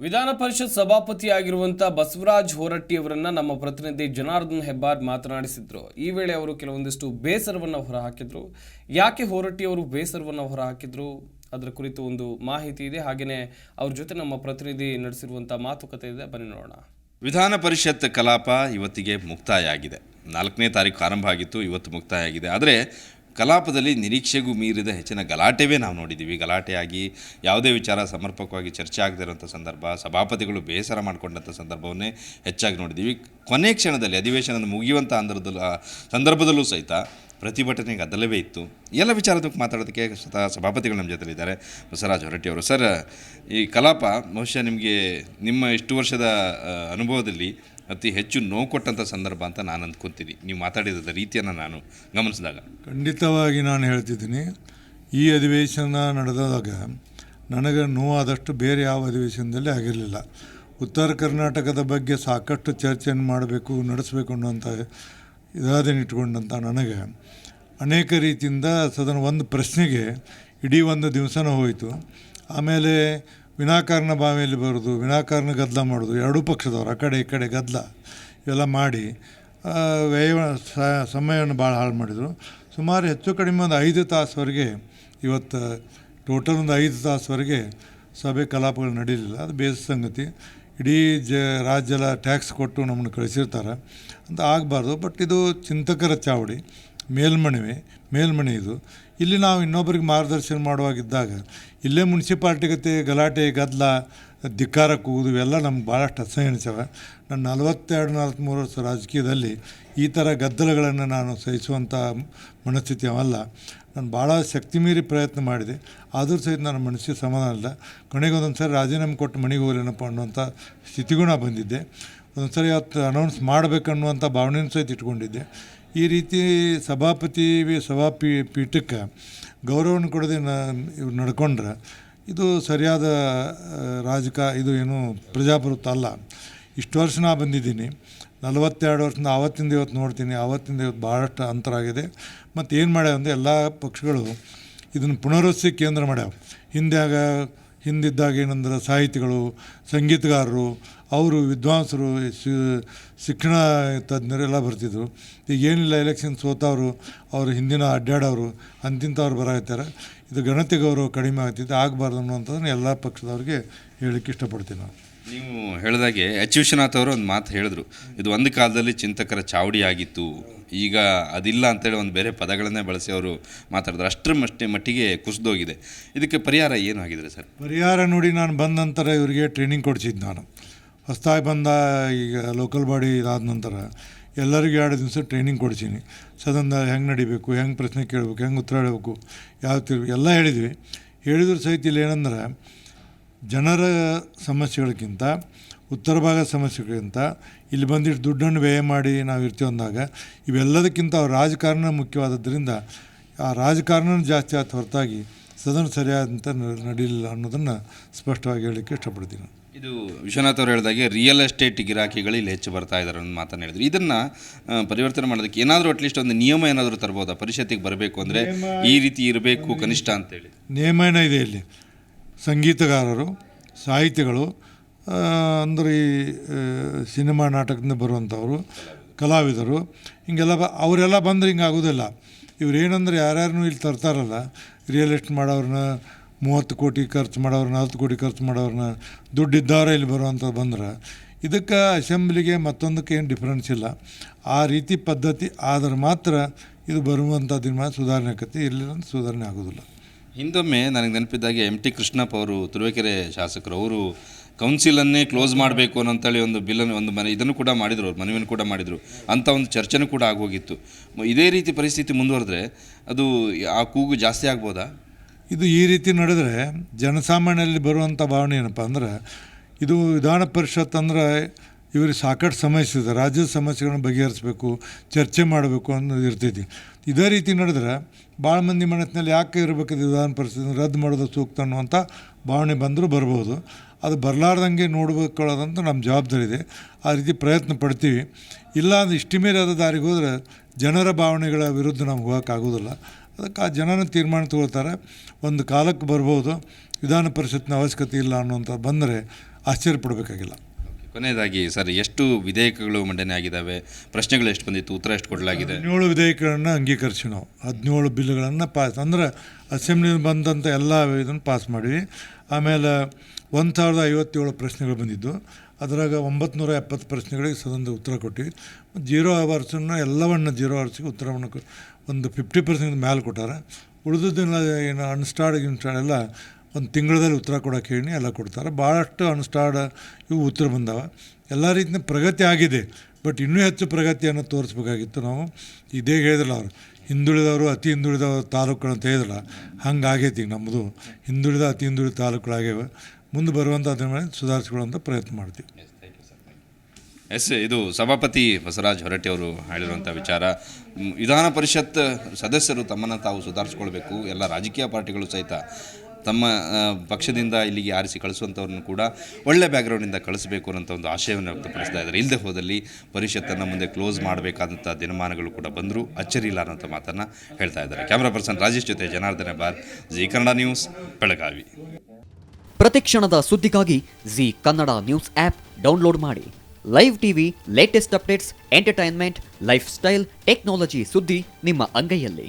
ವಿಧಾನ ಪರಿಷತ್ ಸಭಾಪತಿಯಾಗಿರುವಂಥ ಬಸವರಾಜ್ ಹೊರಟ್ಟಿಯವರನ್ನ ನಮ್ಮ ಪ್ರತಿನಿಧಿ ಜನಾರ್ದನ್ ಹೆಬ್ಬಾರ್ ಮಾತನಾಡಿಸಿದ್ರು. ಈ ವೇಳೆ ಅವರು ಕೆಲವೊಂದಿಷ್ಟು ಬೇಸರವನ್ನು ಹೊರಹಾಕಿದ್ರು. ಯಾಕೆ ಹೊರಟ್ಟಿಯವರು ಬೇಸರವನ್ನು ಹೊರಹಾಕಿದ್ರು? ಅದರ ಕುರಿತು ಒಂದು ಮಾಹಿತಿ ಇದೆ. ಹಾಗೆಯೇ ಅವ್ರ ಜೊತೆ ನಮ್ಮ ಪ್ರತಿನಿಧಿ ನಡೆಸಿರುವಂಥ ಮಾತುಕತೆ ಇದೆ. ಬನ್ನಿ ನೋಡೋಣ. ವಿಧಾನ ಪರಿಷತ್ ಕಲಾಪ ಇವತ್ತಿಗೆ ಮುಕ್ತಾಯ ಆಗಿದೆ. ನಾಲ್ಕನೇ ತಾರೀಕು ಆರಂಭ ಆಗಿತ್ತು, ಇವತ್ತು ಮುಕ್ತಾಯ ಆಗಿದೆ. ಆದರೆ ಕಲಾಪದಲ್ಲಿ ನಿರೀಕ್ಷೆಗೂ ಮೀರಿದ ಹೆಚ್ಚಿನ ಗಲಾಟೆವೇ ನಾವು ನೋಡಿದ್ದೀವಿ. ಗಲಾಟೆಯಾಗಿ ಯಾವುದೇ ವಿಚಾರ ಸಮರ್ಪಕವಾಗಿ ಚರ್ಚೆ ಆಗದೇ ಇರೋಂಥ ಸಂದರ್ಭ, ಸಭಾಪತಿಗಳು ಬೇಸರ ಮಾಡಿಕೊಂಡಂಥ ಸಂದರ್ಭವನ್ನೇ ಹೆಚ್ಚಾಗಿ ನೋಡಿದ್ದೀವಿ. ಕೊನೆ ಕ್ಷಣದಲ್ಲಿ ಅಧಿವೇಶನ ಮುಗಿಯುವಂಥ ಅಂದರದಲ್ಲೂ ಸಂದರ್ಭದಲ್ಲೂ ಸಹಿತ ಪ್ರತಿಭಟನೆಗೆ ಅದಲ್ಲವೇ ಇತ್ತು. ಎಲ್ಲ ವಿಚಾರದಕ್ಕೆ ಮಾತಾಡೋದಕ್ಕೆ ಸ್ವತಃ ಸಭಾಪತಿಗಳು ನಮ್ಮ ಜೊತೆಲಿದ್ದಾರೆ. ಬಸವರಾಜ್ ಹೊರಟಿಯವರು. ಸರ್, ಈ ಕಲಾಪ ಬಹುಶಃ ನಿಮಗೆ ನಿಮ್ಮ ಇಷ್ಟು ವರ್ಷದ ಅನುಭವದಲ್ಲಿ ಅತಿ ಹೆಚ್ಚು ನೋವು ಕೊಟ್ಟಂಥ ಸಂದರ್ಭ ಅಂತ ನಾನು ಅಂದ್ಕೊತೀನಿ. ನೀವು ಮಾತಾಡಿದ ರೀತಿಯನ್ನು ನಾನು ಗಮನಿಸಿದಾಗ. ಖಂಡಿತವಾಗಿ ನಾನು ಹೇಳ್ತಿದ್ದೀನಿ. ಈ ಅಧಿವೇಶನ ನಡೆದಾಗ ನನಗೆ ನೋವಾದಷ್ಟು ಬೇರೆ ಯಾವ ಅಧಿವೇಶನದಲ್ಲಿ ಆಗಿರಲಿಲ್ಲ. ಉತ್ತರ ಕರ್ನಾಟಕದ ಬಗ್ಗೆ ಸಾಕಷ್ಟು ಚರ್ಚೆಯನ್ನು ಮಾಡಬೇಕು, ನಡೆಸಬೇಕು ಅನ್ನೋಂಥ ಇರಾದನ್ನು ಇಟ್ಕೊಂಡಂಥ ನನಗೆ ಅನೇಕ ರೀತಿಯಿಂದ ಸದನ ಒಂದು ಪ್ರಶ್ನೆಗೆ ಇಡೀ ಒಂದು ದಿವಸನೂ ಹೋಯಿತು. ಆಮೇಲೆ ವಿನಾಕಾರಣ ಬಾವಿಯಲ್ಲಿ ಬರೋದು ವಿನಾಕಾರಣ ಗದ್ದಲ ಮಾಡೋದು, ಎರಡೂ ಪಕ್ಷದವ್ರು, ಆ ಕಡೆ, ಈ ಕಡೆ ಗದ್ದಲ ಇವೆಲ್ಲ ಮಾಡಿ ವ್ಯಯ ಸಮಯವನ್ನು ಭಾಳ ಹಾಳು ಮಾಡಿದರು. ಸುಮಾರು ಹೆಚ್ಚು ಕಡಿಮೆ ಒಂದು ಐದು ತಾಸುವರೆಗೆ ಇವತ್ತು, ಟೋಟಲ್ ಒಂದು ಐದು ತಾಸುವರೆಗೆ ಸಭೆ ಕಲಾಪಗಳು ನಡೀಲಿಲ್ಲ. ಅದು ಬೇಸ ಸಂಗತಿ. ಇಡೀ ಜ, ರಾಜ್ಯದ ಟ್ಯಾಕ್ಸ್ ಕೊಟ್ಟು ನಮ್ಮನ್ನು ಕಳಿಸಿರ್ತಾರೆ. ಅಂತ ಆಗಬಾರ್ದು. ಬಟ್ ಇದು ಚಿಂತಕರ ಚಾವಡಿ. ಮೇಲ್ಮಣಿವೆ ಮೇಲ್ಮನೆ ಇದು. ಇಲ್ಲಿ ನಾವು ಇನ್ನೊಬ್ಬರಿಗೆ ಮಾರ್ಗದರ್ಶನ ಮಾಡುವಾಗಿದ್ದಾಗ, ಇಲ್ಲೇ ಮುನ್ಸಿಪಾಲ್ಟಿಗತೆ ಗಲಾಟೆ ಗದ್ದಲ ಧಿಕ್ಕಾರ ಕೂಗುದು ಇವೆಲ್ಲ ನಮ್ಗೆ ಭಾಳಷ್ಟು ಅಸಹ್ಯ ಅನಿಸವೆ ನಾನು ನಲವತ್ತೆರಡು ನಲವತ್ತ್ಮೂರು ವರ್ಷ ರಾಜಕೀಯದಲ್ಲಿ ಈ ಥರ ಗದ್ದಲಗಳನ್ನು ನಾನು ಸಹಿಸುವಂಥ ಮನಸ್ಥಿತಿ ಅವಲ್ಲ. ನಾನು ಭಾಳ ಶಕ್ತಿ ಮೀರಿ ಪ್ರಯತ್ನ ಮಾಡಿದೆ. ಆದರೂ ಸಹಿತ ನನ್ನ ಮನಸ್ಸಿಗೆ ಸಮಾಧಾನ ಇಲ್ಲ. ಕೊನೆಗೆ ಒಂದೊಂದು ಸಾರಿ ರಾಜೀನಾಮೆ ಕೊಟ್ಟು ಮನೆಗೆ ಹೋಗಲೇನಪ್ಪ ಅನ್ನುವಂಥ ಸ್ಥಿತಿಗುಣ ಬಂದಿದ್ದೆ. ಒಂದೊಂದು ಸರಿ ಅವತ್ತು ಅನೌನ್ಸ್ ಮಾಡಬೇಕನ್ನುವಂಥ ಭಾವನೆಯೂ ಸಹಿತ ಇಟ್ಕೊಂಡಿದ್ದೆ. ಈ ರೀತಿ ಸಭಾಪತಿ ಸಭಾ ಪೀ ಪೀಠಕ್ಕೆ ಗೌರವನ ಕೊಡದೆ ಇವ್ರು ನಡ್ಕೊಂಡ್ರೆ, ಇದು ಸರಿಯಾದ ರಾಜಕ, ಇದು ಏನು ಪ್ರಜಾಪ್ರಭುತ್ವ ಅಲ್ಲ. ಇಷ್ಟು ವರ್ಷ ನಾ ಬಂದಿದ್ದೀನಿ. ನಲವತ್ತೆರಡು ವರ್ಷದಿಂದ ಆವತ್ತಿಂದ ಇವತ್ತು ನೋಡ್ತೀನಿ. ಆವತ್ತಿಂದ ಇವತ್ತು ಭಾಳಷ್ಟು ಅಂತರ ಆಗಿದೆ. ಮತ್ತು ಏನು ಮಾಡ್ಯಾವ ಅಂದರೆ ಎಲ್ಲ ಪಕ್ಷಗಳು ಇದನ್ನು ಪುನರ್ವಸಿ ಕೇಂದ್ರ ಮಾಡ್ಯಾವ. ಹಿಂದ್ಯಾಗ ಹಿಂದಿದ್ದಾಗ ಏನಂದ್ರೆ ಸಾಹಿತಿಗಳು, ಸಂಗೀತಗಾರರು, ಅವರು ವಿದ್ವಾಂಸರು ಶಿಕ್ಷಣ ತಜ್ಞರೆಲ್ಲ ಬರ್ತಿದ್ರು. ಈಗ ಏನಿಲ್ಲ ಎಲೆಕ್ಷನ್ ಸೋತವರು, ಅವರು ಹಿಂದಿನ ಅಡ್ಡಾಡೋರು ಅಂತಿಂಥವ್ರು ಬರಾಕತ್ತಾರೆ ಇದು ಗಣತಿ ಕಡಿಮೆ ಆಗ್ತಿದ್ದು ಆಗಬಾರ್ದು ಅನ್ನೋಂಥದ್ದನ್ನು ಎಲ್ಲ ಪಕ್ಷದವ್ರಿಗೆ ಹೇಳಲಿಕ್ಕೆ ಇಷ್ಟಪಡ್ತೀನಿ ನಾನು. ನೀವು ಹೇಳಿದಾಗೆ ಎಚ್ ವಿಶ್ವನಾಥ್ ಅವರು ಒಂದು ಮಾತು ಹೇಳಿದ್ರು. ಇದು ಒಂದು ಕಾಲದಲ್ಲಿ ಚಿಂತಕರ ಚಾವಡಿ ಆಗಿತ್ತು. ಈಗ ಅದಿಲ್ಲ ಅಂತೇಳಿ ಒಂದು ಬೇರೆ ಪದಗಳನ್ನೇ ಬಳಸಿ ಅವರು ಮಾತಾಡಿದ್ರು. ಅಷ್ಟರ ಮಟ್ಟಿ ಮಟ್ಟಿಗೆ ಕುಸಿದೋಗಿದೆ. ಇದಕ್ಕೆ ಪರಿಹಾರ ಏನು ಆಗಿದೆ ಸರ್? ಪರಿಹಾರ ನೋಡಿ ನಾನು ಬಂದ ನಂತರ ಇವರಿಗೆ ಟ್ರೈನಿಂಗ್ ಕೊಡಿಸಿದ್ದು ನಾನು. ಹೊಸದಾಗಿ ಬಂದ ಈಗ ಲೋಕಲ್ ಬಾಡಿ ಇದಾದ ನಂತರ ಎಲ್ಲರಿಗೂ ಎರಡು ದಿವಸ ಟ್ರೈನಿಂಗ್ ಕೊಡ್ಸೀನಿ. ಸದನದ ಹೆಂಗೆ ನಡಿಬೇಕು, ಹೆಂಗೆ ಪ್ರಶ್ನೆ ಕೇಳಬೇಕು, ಹೆಂಗೆ ಉತ್ತರ ಹೇಳಬೇಕು ಯಾವ ತಿರು ಎಲ್ಲ ಹೇಳಿದ್ವಿ. ಹೇಳಿದ್ರು ಸಹಿತ ಇಲ್ಲಿ ಏನಂದ್ರೆ ಜನರ ಸಮಸ್ಯೆಗಳಿಗಿಂತ ಉತ್ತರ ಭಾಗದ ಸಮಸ್ಯೆಗಳಿಗಿಂತ ಇಲ್ಲಿ ಬಂದಿಟ್ಟು ದುಡ್ಡನ್ನು ವ್ಯಯ ಮಾಡಿ ನಾವು ಇರ್ತೀವಿ ಅಂದಾಗ ಇವೆಲ್ಲದಕ್ಕಿಂತ ಅವ್ರ ರಾಜಕಾರಣ ಮುಖ್ಯವಾದದ್ದರಿಂದ ಆ ರಾಜಕಾರಣ ಜಾಸ್ತಿ ಆದ ಹೊರತಾಗಿ ಸದನ ಸರಿಯಾದಂಥ ನಡೀಲಿಲ್ಲ ಅನ್ನೋದನ್ನು ಸ್ಪಷ್ಟವಾಗಿ ಹೇಳಲಿಕ್ಕೆ ಇಷ್ಟಪಡ್ತೀನಿ. ಇದು ವಿಶ್ವನಾಥ್ ಅವರು ಹೇಳಿದಾಗೆ ರಿಯಲ್ ಎಸ್ಟೇಟ್ ಗಿರಾಕಿಗಳು ಇಲ್ಲಿ ಹೆಚ್ಚು ಬರ್ತಾ ಇದ್ದಾರೆ ಅನ್ನೋ ಮಾತನ್ನು ಹೇಳಿದ್ರು. ಇದನ್ನು ಪರಿವರ್ತನೆ ಮಾಡೋದಕ್ಕೆ ಏನಾದರೂ ಅಟ್ಲೀಸ್ಟ್ ಒಂದು ನಿಯಮ ಏನಾದರೂ ತರ್ಬೋದಾ? ಪರಿಷತ್ತಿಗೆ ಬರಬೇಕು ಅಂದರೆ ಈ ರೀತಿ ಇರಬೇಕು ಕನಿಷ್ಠ ಅಂತೇಳಿ ನಿಯಮ ಇದೆ ಇಲ್ಲಿ? ಸಂಗೀತಗಾರರು, ಸಾಹಿತಿಗಳು ಅಂದರೆ ಈ ಸಿನಿಮಾ ನಾಟಕದಿಂದ ಬರುವಂಥವರು, ಕಲಾವಿದರು, ಹಿಂಗೆಲ್ಲ ಬ, ಅವರೆಲ್ಲ ಬಂದ್ರೆ ಹಿಂಗೆ ಆಗೋದಿಲ್ಲ. ಇವ್ರು ಏನಂದ್ರೆ ಇಲ್ಲಿ ತರ್ತಾರಲ್ಲ. ರಿಯಲ್ ಎಸ್ಟೇಟ್ ಮಾಡೋರನ್ನ ಮೂವತ್ತು ಕೋಟಿ ಖರ್ಚು ಮಾಡೋರನ್ನ ಹತ್ತು ಕೋಟಿ ಖರ್ಚು ಮಾಡೋರನ್ನ ದುಡ್ಡು ಇದ್ದವರೇ ಇಲ್ಲಿ ಬರುವಂಥದ್ದು ಬಂದ್ರೆ, ಇದಕ್ಕೆ ಅಸೆಂಬ್ಲಿಗೆ ಮತ್ತೊಂದಕ್ಕೆ ಏನು ಡಿಫ್ರೆನ್ಸ್ ಇಲ್ಲ. ಆ ರೀತಿ ಪದ್ಧತಿ ಆದ್ರೆ ಮಾತ್ರ ಇದು ಬರುವಂಥ ದಿನ ಸುಧಾರಣೆ ಆಕತಿ. ಇರಲಿಲ್ಲ ಸುಧಾರಣೆ ಆಗೋದಿಲ್ಲ. ಹಿಂದೊಮ್ಮೆ ನನಗೆ ನೆನಪಿದ್ದಾಗೆ ಎಂ ಟಿ ಕೃಷ್ಣಪ್ಪ ಅವರು, ತುರುವೇಕೆರೆ ಶಾಸಕರು, ಅವರು ಕೌನ್ಸಿಲನ್ನೇ ಕ್ಲೋಸ್ ಮಾಡಬೇಕು ಅನ್ನೋಂಥೇಳಿ ಒಂದು ಬಿಲ್ಲನ್ನು ಒಂದು ಮನೆ, ಇದನ್ನು ಕೂಡ ಮಾಡಿದರು, ಅವ್ರು ಮನವಿಯನ್ನು ಕೂಡ ಮಾಡಿದರು. ಅಂಥ ಒಂದು ಚರ್ಚೆನೂ ಕೂಡ ಆಗೋಗಿತ್ತು. ಇದೇ ರೀತಿ ಪರಿಸ್ಥಿತಿ ಮುಂದುವರೆದ್ರೆ ಅದು ಆ ಕೂಗು ಜಾಸ್ತಿ ಆಗ್ಬೋದಾ? ಇದು ಈ ರೀತಿ ನಡೆದರೆ ಜನಸಾಮಾನ್ಯರಲ್ಲಿ ಬರುವಂಥ ಭಾವನೆ ಏನಪ್ಪ ಅಂದ್ರೆ, ಇದು ವಿಧಾನ ಪರಿಷತ್ ಅಂದ್ರೆ ಇವ್ರಿಗೆ ಸಾಕಷ್ಟು ಸಮಸ್ಯೆ ಇದೆ ರಾಜ್ಯದ ಸಮಸ್ಯೆಗಳನ್ನ ಬಗೆಹರಿಸಬೇಕು, ಚರ್ಚೆ ಮಾಡಬೇಕು ಅನ್ನೋದು ಇರ್ತೈತಿ. ಇದೇ ರೀತಿ ನಡೆದ್ರೆ ಭಾಳ ಮಂದಿ ಮನಸ್ಸಿನಲ್ಲಿ ಯಾಕೆ ಇರಬೇಕಿದೆ ವಿಧಾನ ಪರಿಷತ್ ರದ್ದು ಮಾಡೋದು ಸೂಕ್ತ ಅನ್ನುವಂಥ ಭಾವನೆ ಬಂದರೂ ಬರ್ಬೋದು. ಅದು ಬರಲಾರ್ದಂಗೆ ನೋಡ್ಕೊಳ್ಳೋದಂತ ನಮ್ಮ ಜವಾಬ್ದಾರಿ ಇದೆ. ಆ ರೀತಿ ಪ್ರಯತ್ನ ಪಡ್ತೀವಿ. ಇಲ್ಲ ಅಂದ್ರೆ ಇಷ್ಟು ದಾರಿಗೆ ಹೋದರೆ ಜನರ ಭಾವನೆಗಳ ವಿರುದ್ಧ ನಮ್ಗೆ ಹೋಗೋಕ್ಕಾಗೋದಿಲ್ಲ ಅದಕ್ಕೆ ಆ ಜನನ ತೀರ್ಮಾನ ತಗೊಳ್ತಾರೆ. ಒಂದು ಕಾಲಕ್ಕೆ ಬರ್ಬೋದು. ವಿಧಾನ ಪರಿಷತ್ನ ಅವಶ್ಯಕತೆ ಇಲ್ಲ ಅನ್ನುವಂಥ ಬಂದರೆ ಆಶ್ಚರ್ಯ ಪಡಬೇಕಾಗಿಲ್ಲ. ಕೊನೆಯದಾಗಿ, ಸರ್, ಎಷ್ಟು ವಿಧೇಯಕಗಳು ಮಂಡನೆ ಆಗಿದ್ದಾವೆ? ಪ್ರಶ್ನೆಗಳು ಎಷ್ಟು ಬಂದಿತ್ತು? ಉತ್ತರ ಎಷ್ಟು ಕೊಡಲಾಗಿದೆ? ಹದಿನೇಳು ವಿಧೇಯಕಗಳನ್ನು ಅಂಗೀಕರಿಸಿ ನಾವು. ಹದಿನೇಳು ಬಿಲ್ಗಳನ್ನು ಪಾಸ್ ಅಂದ್ರೆ ಅಸೆಂಬ್ಲಿ ಬಂದಂಥ ಎಲ್ಲ ಇದನ್ನು ಪಾಸ್ ಮಾಡಿವಿ. ಆಮೇಲೆ ಒಂದು ಸಾವಿರದ ಐವತ್ತೇಳು ಪ್ರಶ್ನೆಗಳು ಬಂದಿದ್ದು. ಅದರಾಗ ಒಂಬತ್ತು ಎಪ್ಪತ್ತು ಪ್ರಶ್ನೆಗಳಿಗೆ ಸದನದ ಉತ್ತರ ಕೊಟ್ಟಿವಿ ಜೀರೋ ಅವರ್ಸನ್ನು ಎಲ್ಲವನ್ನು ಜೀರೋ ಅವರ್ಸಿಗೆ ಉತ್ತರವನ್ನು ಒಂದು ಫಿಫ್ಟಿ ಪರ್ಸೆಂಟ್ ಮೇಲೆ ಕೊಟ್ಟಾರೆ. ಉಳಿದದ್ದೆಲ್ಲ ಏನು ಅನ್ಸ್ಟಾರ್ಡ್ ಗಿನ್ಸ್ಟಾರ್ಡ್ ಎಲ್ಲ ಒಂದು ತಿಂಗಳಲ್ಲಿ ಉತ್ತರ ಕೊಡೋಕೆ ಹೇಳಿ ಎಲ್ಲ ಕೊಡ್ತಾರೆ. ಭಾಳಷ್ಟು ಅನ್ಸ್ಟಾರ್ಡ್ ಇವು ಉತ್ತರ ಬಂದಾವೆ. ಎಲ್ಲ ರೀತಿಯ ಪ್ರಗತಿ ಆಗಿದೆ. ಬಟ್ ಇನ್ನೂ ಹೆಚ್ಚು ಪ್ರಗತಿಯನ್ನು ತೋರಿಸ್ಬೇಕಾಗಿತ್ತು ನಾವು. ಇದೇ ಹೇಳಿದ್ರಲ್ಲ ಅವರು, ಹಿಂದುಳಿದವರು ಅತಿ ಹಿಂದುಳಿದ ತಾಲೂಕುಗಳು ಅಂತ ಹೇಳಿದ್ರಲ್ಲ ಹಂಗೆ ಆಗೈತಿ ಈಗ ನಮ್ಮದು. ಹಿಂದುಳಿದ ಅತಿ ಹಿಂದುಳಿದ ತಾಲೂಕುಗಳಾಗ್ಯಾವೆ. ಮುಂದೆ ಬರುವಂಥ ಅದ್ರ ಮೇಲೆ ಸುಧಾರಿಸ್ಕೊಳ್ಳುವಂಥ ಪ್ರಯತ್ನ ಮಾಡ್ತೀವಿ. ಎಸ್, ಇದು ಸಭಾಪತಿ ಬಸವರಾಜ್ ಹೊರಟ್ಟಿ ಅವರು ಹೇಳಿರುವಂಥ ವಿಚಾರ. ವಿಧಾನ ಪರಿಷತ್ ಸದಸ್ಯರು ತಮ್ಮನ್ನು ತಾವು ಸುಧಾರಿಸ್ಕೊಳ್ಬೇಕು. ಎಲ್ಲ ರಾಜಕೀಯ ಪಾರ್ಟಿಗಳು ಸಹಿತ ತಮ್ಮ ಪಕ್ಷದಿಂದ ಇಲ್ಲಿಗೆ ಆರಿಸಿ ಕಳಿಸುವಂಥವ್ರನ್ನು ಕೂಡ ಒಳ್ಳೆ ಬ್ಯಾಕ್ಗ್ರೌಂಡಿಂದ ಕಳಿಸಬೇಕು ಅನ್ನೋಂಥ ಒಂದು ಆಶಯವನ್ನು ವ್ಯಕ್ತಪಡಿಸ್ತಾ ಇದ್ದಾರೆ. ಇಲ್ಲದೆ ಹೋದಲ್ಲಿ ಪರಿಷತ್ತನ್ನು ಮುಂದೆ ಕ್ಲೋಸ್ ಮಾಡಬೇಕಾದಂಥ ದಿನಮಾನಗಳು ಕೂಡ ಬಂದರೂ ಅಚ್ಚರಿ ಇಲ್ಲ ಅನ್ನೋಂಥ ಮಾತನ್ನು ಹೇಳ್ತಾ ಇದ್ದಾರೆ. ಕ್ಯಾಮ್ರಾ ಪರ್ಸನ್ ರಾಜೇಶ್ ಜೊತೆ ಜನಾರ್ದನ ಬಾರ್, ಜಿ ಕನ್ನಡ ನ್ಯೂಸ್, ಬೆಳಗಾವಿ. ಪ್ರತಿಕ್ಷಣದ ಸುದ್ದಿಗಾಗಿ Zee Kannada news app download ಮಾಡಿ. Live TV latest updates entertainment lifestyle technology ಸುದ್ದಿ ನಿಮ್ಮ ಅಂಗೈಯಲ್ಲಿ.